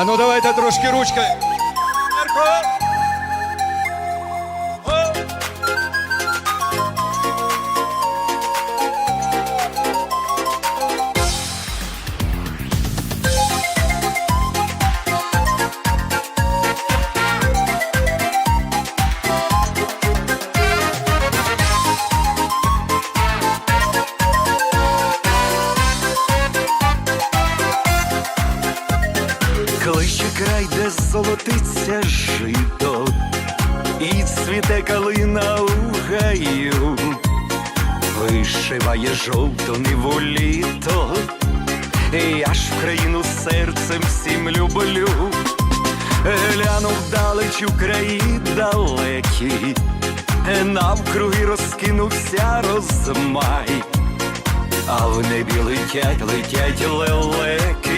А ну давайте трошки ручки. Клище край, де золотиться жито, і цвіте калина у гаю, вишиває жовту ниву літо, я ж країну серцем всім люблю, гляну вдалеч у краї далекі, навкруги розкинувся розмай. А в небі летять, летять лелеки,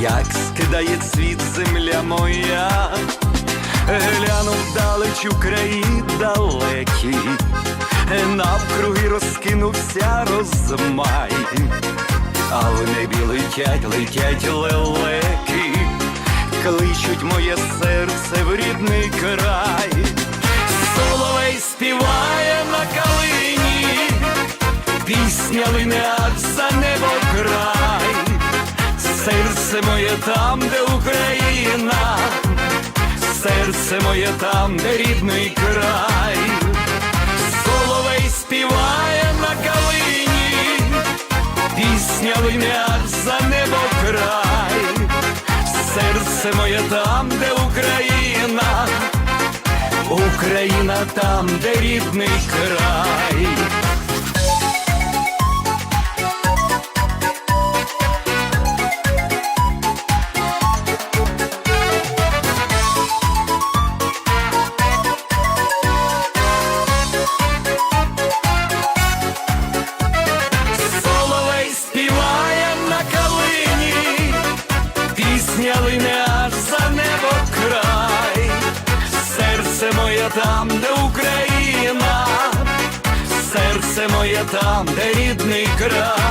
як скидає цвіт земля моя, гляну вдалеч у краї далекі, навкруги розкинувся розмай, а в небі летять, летять лелеки, кличуть моє серце в рідний край, соловей співає на калині. Пісня лине за небо край, серце моє там, де Україна, серце моє там, де рідний край, соловей співає на калині, пісня лине аж за небо край, серце моє там, де Україна, Україна там, де рідний край. Там, де Україна, серце моє там, де рідний край.